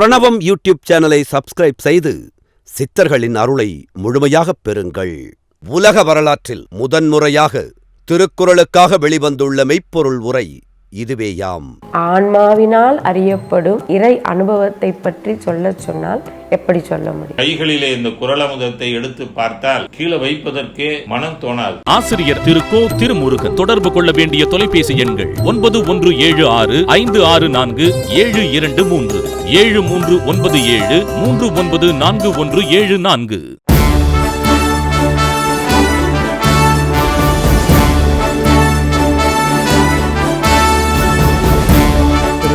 பிரணவம் யூடியூப் சேனலை சப்ஸ்கிரைப் செய்து சித்தர்களின் அருளை முழுமையாகப் பெறுங்கள். உலக வரலாற்றில் முதன்முறையாக திருக்குறளுக்காக வெளிவந்துள்ள மெய்ப்பொருள் உரை இதுவேயாம் ஆன்மாவினால் அறியப்படும் இறை அனுபவத்தை பற்றி சொல்லச் சொன்னால் எப்படி சொல்ல முடியும்? கைகளிலே இந்த குரலமுதத்தை எடுத்து பார்த்தால் கீழே வைப்பதற்கே மனம் தோணாது. ஆசிரியர் திரு கோ திருமுருகன் தொடர்பு கொள்ள வேண்டிய தொலைபேசி எண்கள் ஒன்பது ஒன்று ஏழு ஆறு ஐந்து ஆறு நான்கு ஏழு இரண்டு மூன்று. ஏழு மூன்று ஒன்பது ஏழு மூன்று ஒன்பது நான்கு ஒன்று ஏழு நான்கு.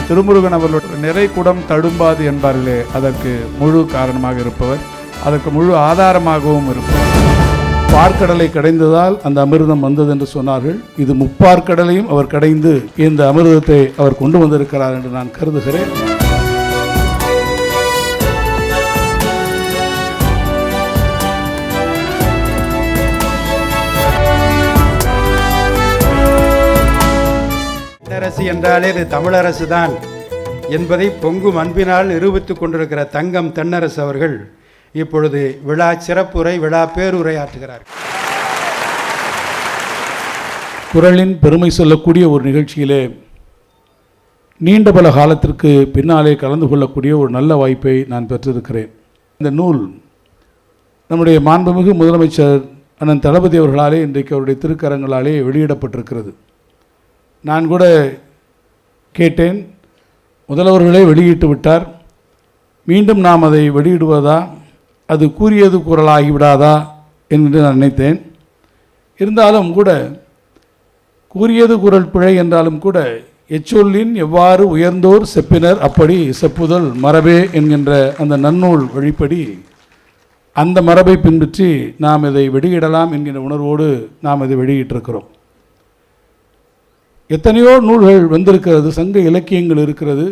திருமுருகன் அவர்களுடைய நிறை குடம் தடும்பாது என்பார்களே அதற்கு முழு காரணமாக இருப்பவர். அதற்கு முழு ஆதாரமாகவும் இருப்பவர். பார்க்கடலை கடைந்ததால் அந்த அமிர்தம் வந்தது என்று சொன்னார்கள். இது முப்பார்க்கடலையும் அவர் கடைந்து இந்த அமிர்தத்தை அவர் கொண்டு வந்திருக்கிறார் என்று நான் கருதுகிறேன். அரசு என்றாலே இது தமிழரசு தான் என்பதை பொங்கும் அன்பினால் நிரூபித்துக் கொண்டிருக்கிற தங்கம் தென்னரசு அவர்கள் இப்பொழுது விழா சிறப்புரை விழா பேருரை ஆற்றுகிறார் குரலின் பெருமை சொல்லக்கூடிய ஒரு நிகழ்ச்சியிலே நீண்ட பல காலத்திற்கு பின்னாலே கலந்து கொள்ளக்கூடிய ஒரு நல்ல வாய்ப்பை நான் பெற்றிருக்கிறேன். இந்த நூல் நம்முடைய மாண்புமிகு முதலமைச்சர் அண்ணன் தளபதி அவர்களாலே இன்றைக்கு அவருடைய திருக்கரங்களாலே வெளியிடப்பட்டிருக்கிறது. நான் கூட கேட்டேன். முதல்வர்களே வெளியிட்டு விட்டார். மீண்டும் நாம் அதை வெளியிடுவதா? அது கூறியது குரலாகிவிடாதா என்று நான் நினைத்தேன். இருந்தாலும் கூட கூறியது குரல் பிழை என்றாலும் கூட எச்சொல்லின் எவ்வாறு உயர்ந்தோர் செப்பினர் அப்படி செப்புதல் மரபே என்கின்ற அந்த நன்னூல் வழிப்படி அந்த மரபை பின்பற்றி நாம் இதை வெளியிடலாம் என்கின்ற உணர்வோடு நாம் இதை வெளியிட்டிருக்கிறோம். எத்தனையோ நூல்கள் வந்திருக்கிறது சங்க இலக்கியங்கள் இருக்கிறது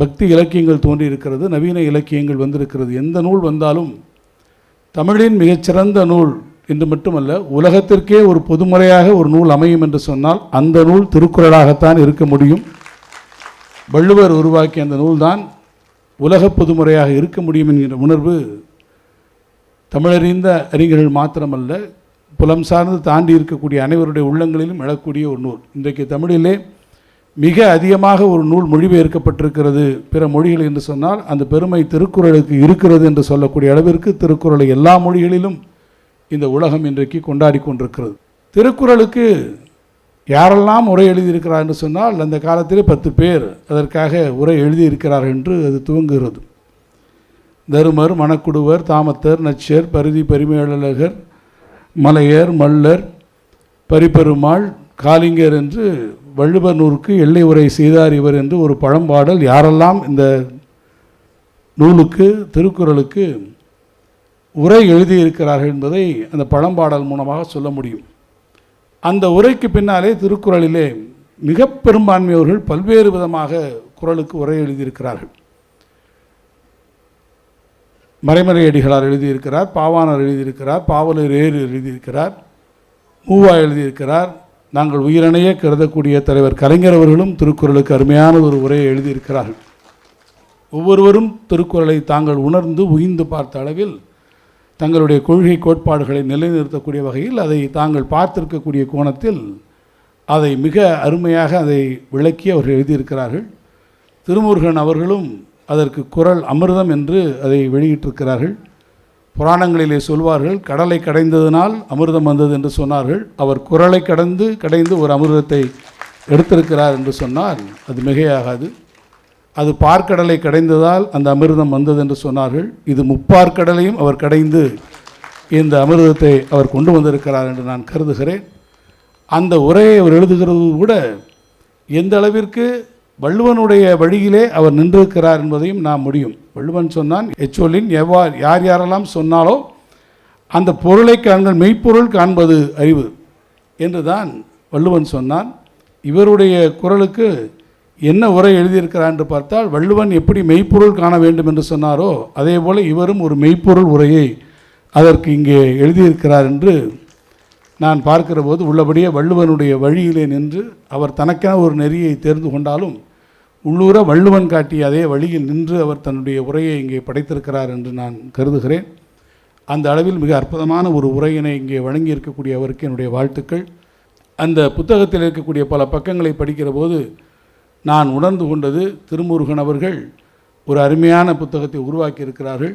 பக்தி இலக்கியங்கள் தோன்றி இருக்கிறது நவீன இலக்கியங்கள் வந்திருக்கிறது. எந்த நூல் வந்தாலும் தமிழின் மிகச்சிறந்த நூல் என்று மட்டுமல்ல உலகத்திற்கே ஒரு பொதுமுறையாக ஒரு நூல் அமையும் என்று சொன்னால் அந்த நூல் திருக்குறளாகத்தான் இருக்க முடியும். வள்ளுவர் உருவாக்கிய அந்த நூல்தான் உலக பொதுமுறையாக இருக்க முடியும் என்கிற உணர்வு தமிழறிந்த அறிஞர்கள் மாத்திரமல்ல புலம் சார்ந்து தாண்டி இருக்கக்கூடிய அனைவருடைய உள்ளங்களிலும் எழக்கூடிய ஒரு நூல். இன்றைக்கு தமிழிலே மிக அதிகமாக ஒரு நூல் மொழிபெயர்க்கப்பட்டிருக்கிறது பிற மொழிகள் என்று சொன்னால் அந்த பெருமை திருக்குறளுக்கு இருக்கிறது என்று சொல்லக்கூடிய அளவிற்கு திருக்குறளை எல்லா மொழிகளிலும் இந்த உலகம் இன்றைக்கு கொண்டாடி கொண்டிருக்கிறது. திருக்குறளுக்கு யாரெல்லாம் உரை எழுதியிருக்கிறார் என்று சொன்னால் அந்த காலத்திலே பத்து பேர் அதற்காக உரை எழுதியிருக்கிறார் என்று அது துவங்குகிறது. தருமர் மணக்குடுவர் தாமத்தர் நச்சர் பருதி பெருமையாளர்கள் மலையர் மல்லர் பரிபெருமாள் காலிங்கர் என்று வள்ளுவர் எல்லை உரை செய்தார் இவர் என்று ஒரு பழம்பாடல். யாரெல்லாம் இந்த நூலுக்கு திருக்குறளுக்கு உரை எழுதியிருக்கிறார்கள் என்பதை அந்த பழம்பாடல் மூலமாக சொல்ல முடியும். அந்த உரைக்கு பின்னாலே திருக்குறளிலே மிக பெரும்பான்மையவர்கள் பல்வேறு விதமாக குறளுக்கு உரை எழுதியிருக்கிறார்கள். மறைமலை அடிகளார் எழுதியிருக்கிறார் பாவானார் எழுதியிருக்கிறார் பாவலர் ஏறு எழுதியிருக்கிறார் மூவா எழுதியிருக்கிறார். நாங்கள் உயிரணையே கருதக்கூடிய தலைவர் கலைஞர் அவர்களும் திருக்குறளுக்கு அருமையான ஒரு உரையை எழுதியிருக்கிறார்கள். ஒவ்வொருவரும் திருக்குறளை தாங்கள் உணர்ந்து உயிர்ந்து பார்த்த அளவில் தங்களுடைய கொள்கை கோட்பாடுகளை நிலைநிறுத்தக்கூடிய வகையில் அதை தாங்கள் பார்த்திருக்கக்கூடிய கோணத்தில் அதை மிக அருமையாக அதை விளக்கி அவர்கள் எழுதியிருக்கிறார்கள். திருமுருகன் அவர்களும் அதற்கு குரல் அமிர்தம் என்று அதை வெளியிட்டிருக்கிறார்கள். புராணங்களிலே சொல்வார்கள் கடலை கடைந்ததினால் அமிர்தம் வந்தது என்று சொன்னார்கள். அவர் குரலை கடந்து கடைந்து ஒரு அமிர்தத்தை எடுத்திருக்கிறார் என்று சொன்னால் அது மிகையாகாது. அது பார்க்கடலை கடைந்ததால் அந்த அமிர்தம் வந்தது என்று சொன்னார்கள். இது முப்பார்க்கடலையும் அவர் கடைந்து இந்த அமிர்தத்தை அவர் கொண்டு வந்திருக்கிறார் என்று நான் கருதுகிறேன். அந்த உரையை அவர் எழுதுகிறது கூட எந்த அளவிற்கு வள்ளுவனுடைய வழியிலே அவர் நின்றிருக்கிறார் என்பதையும் நாம் முடியும். வள்ளுவன் சொன்னான் எச்சொல்லின் எவ்வாறு யார் யாரெல்லாம் சொன்னாலோ அந்த பொருளை காண்கள் மெய்ப்பொருள் காண்பது அறிவு. என்று தான் வள்ளுவன் சொன்னான். இவருடைய குரலுக்கு என்ன உரை எழுதியிருக்கிறார் என்று பார்த்தால் வள்ளுவன் எப்படி மெய்ப்பொருள் காண வேண்டும் என்று சொன்னாரோ அதே போல் இவரும் ஒரு மெய்ப்பொருள் உரையை அதற்கு இங்கே எழுதியிருக்கிறார் என்று நான் பார்க்கிற போது உள்ளபடியே வள்ளுவனுடைய வழியிலே நின்று அவர் தனக்கென ஒரு நெறியை தேர்ந்து கொண்டாலும் உள்ளூர வள்ளுவன் காட்டிய அதே வழியில் நின்று அவர் தன்னுடைய உரையை இங்கே படைத்திருக்கிறார் என்று நான் கருதுகிறேன். அந்த அளவில் மிக அற்புதமான ஒரு உரையினை இங்கே வழங்கி இருக்கக்கூடிய அவருக்கு என்னுடைய வாழ்த்துக்கள். அந்த புத்தகத்தில் இருக்கக்கூடிய பல பக்கங்களை படிக்கிற போது நான் உணர்ந்து கொண்டது திருமுருகன் அவர்கள் ஒரு அருமையான புத்தகத்தை உருவாக்கி இருக்கிறார்கள்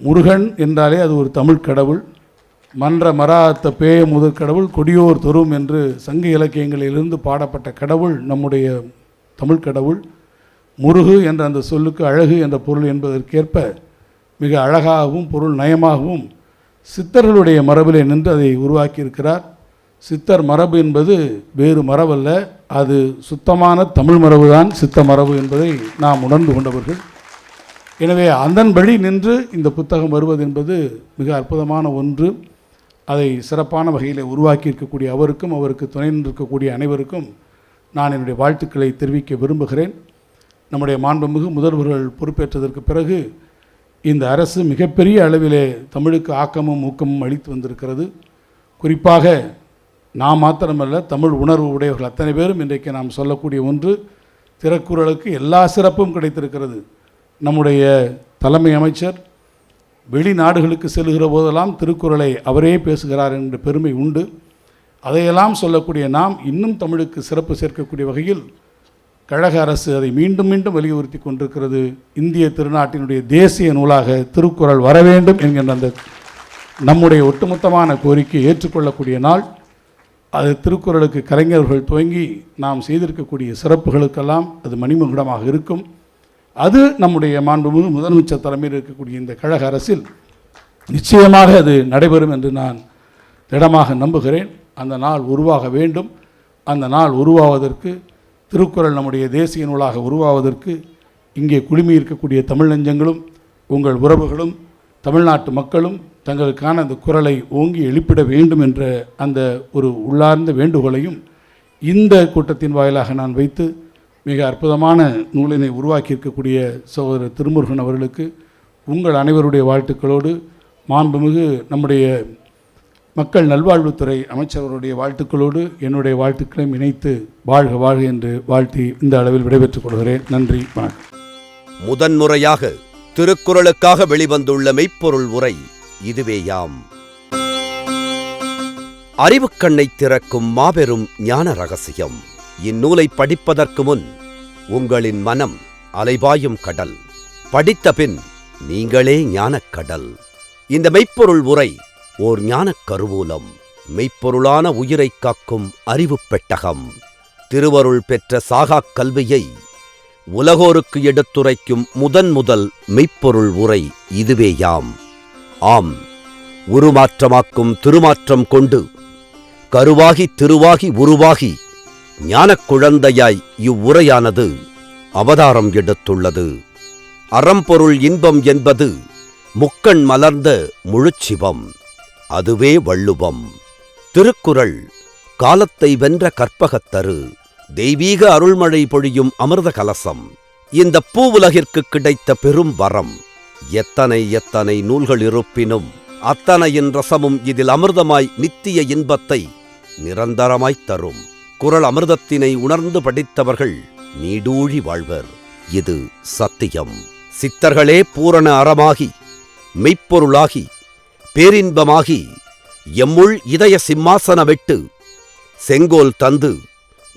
முருகன் என்றாலே அது ஒரு தமிழ் கடவுள். மன்ற மராத்த பேய முதற் கடவுள் கொடியோர் தொரும் என்று சங்க இலக்கியங்களிலிருந்து பாடப்பட்ட கடவுள் நம்முடைய தமிழ் கடவுள் முருகு என்ற அந்த சொல்லுக்கு அழகு என்ற பொருள் என்பதற்கேற்ப மிக அழகாகவும் பொருள் நயமாகவும் சித்தர்களுடைய மரபிலே நின்று அதை உருவாக்கியிருக்கிறார். சித்தர் மரபு என்பது வேறு மரபல்ல அது சுத்தமான தமிழ் மரபுதான் சித்த மரபு என்பதை நாம் உணர்ந்து கொண்டவர்கள். எனவே அதன்படி வழி நின்று இந்த புத்தகம் வருவது என்பது மிக அற்புதமான ஒன்று. அதை சிறப்பான வகையில் உருவாக்கி இருக்கக்கூடிய அவருக்கும் அவருக்கு துணை நிற்கக்கூடிய அனைவருக்கும் நான் என்னுடைய வாழ்த்துக்களை தெரிவிக்க விரும்புகிறேன். நம்முடைய மாண்புமிகு முதல்வர்கள் பொறுப்பேற்றதற்கு பிறகு இந்த அரசு மிகப்பெரிய அளவிலே தமிழுக்கு ஆக்கமும் ஊக்கமும் அளித்து வந்திருக்கிறது. குறிப்பாக நாம் மாத்திரமல்ல தமிழ் உணர்வு உடையவர்கள் அத்தனை பேரும் இன்றைக்கு நாம் சொல்லக்கூடிய ஒன்று திருக்குறளுக்கு எல்லா சிறப்பும் கிடைத்திருக்கிறது. நம்முடைய தலைமை அமைச்சர் வெளிநாடுகளுக்கு செல்கிற போதெல்லாம் திருக்குறளை அவரே பேசுகிறார் என்ற பெருமை உண்டு. அதையெல்லாம் சொல்லக்கூடிய நாம் இன்னும் தமிழுக்கு சிறப்பு சேர்க்கக்கூடிய வகையில் கழக அரசு அதை மீண்டும் மீண்டும் வலியுறுத்தி கொண்டிருக்கிறது. இந்திய திருநாட்டினுடைய தேசிய நூலாக திருக்குறள் வர வேண்டும் என்கின்ற அந்த நம்முடைய ஒட்டுமொத்தமான கோரிக்கையை ஏற்றுக்கொள்ளக்கூடிய நாள். அது திருக்குறளுக்கு கலைஞர்கள் துவங்கி நாம் செய்திருக்கக்கூடிய சிறப்புகளுக்கெல்லாம் அது மணிமகுடமாக இருக்கும். அது நம்முடைய மாண்புமிகு முதலமைச்சர் தலைமையில் இருக்கக்கூடிய இந்த கழக அரசில் நிச்சயமாக அது நடைபெறும் என்று நான் திடமாக நம்புகிறேன். அந்த நாள் உருவாக வேண்டும். அந்த நாள் உருவாவதற்கு திருக்குறள் நம்முடைய தேசிய நூலாக உருவாவதற்கு இங்கே குழுமி இருக்கக்கூடிய தமிழ் நெஞ்சங்களும் உங்கள் உறவுகளும் தமிழ்நாட்டு மக்களும் தங்களுக்கான அந்த குரலை ஓங்கி எழுப்பிட வேண்டும் என்ற அந்த ஒரு உள்ளார்ந்த வேண்டுகோளையும் இந்த கூட்டத்தின் வாயிலாக நான் வைத்து மிக அற்புதமான நூலினை உருவாக்கியிருக்கக்கூடிய சகோதரர் திருமுருகன் அவர்களுக்கு உங்கள் அனைவருடைய வாழ்த்துக்களோடு மாண்புமிகு நம்முடைய மக்கள் நல்வாழ்வுத்துறை அமைச்சர்களுடைய வாழ்த்துக்களோடு என்னுடைய வாழ்த்துக்களையும் இணைத்து வாழ்க வாழ்க என்று வாழ்த்தி இந்த அளவில் விடைபெற்றுக் கொள்கிறேன். நன்றி வணக்கம். முதன்முறையாக திருக்குறளுக்காக வெளிவந்துள்ள மெய்ப்பொருள் உரை இதுவேயாம் அறிவுக்கண்ணை திறக்கும் மாபெரும் ஞான ரகசியம். இந்நூலை படிப்பதற்கு முன் உங்களின் மனம் அலைபாயும் கடல். படித்த பின் நீங்களே ஞானக் கடல். இந்த மெய்ப்பொருள் உரை ஓர் ஞானக் கருவூலம் மெய்ப்பொருளான உயிரைக் காக்கும் அறிவுப் பெட்டகம். திருவருள் பெற்ற சாகாக் கல்வியை உலகோருக்கு எடுத்துரைக்கும் முதன் முதல் மெய்ப்பொருள் உரை இதுவேயாம். ஆம் உருமாற்றமாக்கும் திருமாற்றம் கொண்டு கருவாகி திருவாகி உருவாகி ஞானக் குழந்தையாய் இவ்வுரையானது அவதாரம் எடுத்துள்ளது. அறம்பொருள் இன்பம் என்பது முக்கண் மலர்ந்த முழுச்சிவம். அதுவே வள்ளுவம். திருக்குறள் காலத்தை வென்ற கற்பகத்தரு தெய்வீக அருள்மழை பொழியும் அமிர்த கலசம். இந்த பூவுலகிற்கு கிடைத்த பெரும் வரம். எத்தனை எத்தனை நூல்கள் இருப்பினும் அத்தனையின் ரசமும் இதில் அமிர்தமாய் நித்திய இன்பத்தை நிரந்தரமாய்த் தரும். குறள் அமிர்தத்தினை உணர்ந்து படித்தவர்கள் நீடூழி வாழ்வர். இது சத்தியம். சித்தர்களே பூரண அறமாகி மெய்ப்பொருளாகி பேரின்பமாகி எம்முள் இதய சிம்மாசனவிட்டு செங்கோல் தந்து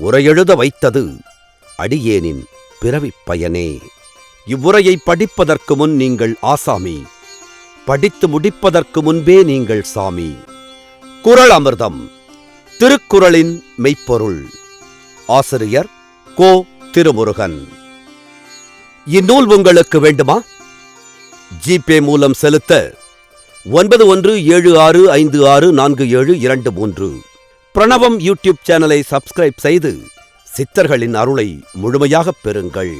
உரையெழுத வைத்தது அடியேனின் பிறவிப் பயனே. இவ்வுரையை படிப்பதற்கு முன் நீங்கள் ஆசாமி படித்து முடிப்பதற்கு முன்பே நீங்கள் சாமி. குறள் அமிர்தம் திருக்குறளின் மெய்ப்பொருள். ஆசிரியர் கோ. திருமுருகன். இந்நூல் உங்களுக்கு வேண்டுமா? ஜிபே மூலம் செலுத்த ஒன்பது ஒன்று ஏழு ஆறு ஐந்து ஆறு நான்கு ஏழு இரண்டு மூன்று. பிரணவம் யூடியூப் சேனலை சப்ஸ்கிரைப் செய்து சித்தர்களின் அருளை முழுமையாகப் பெறுங்கள்.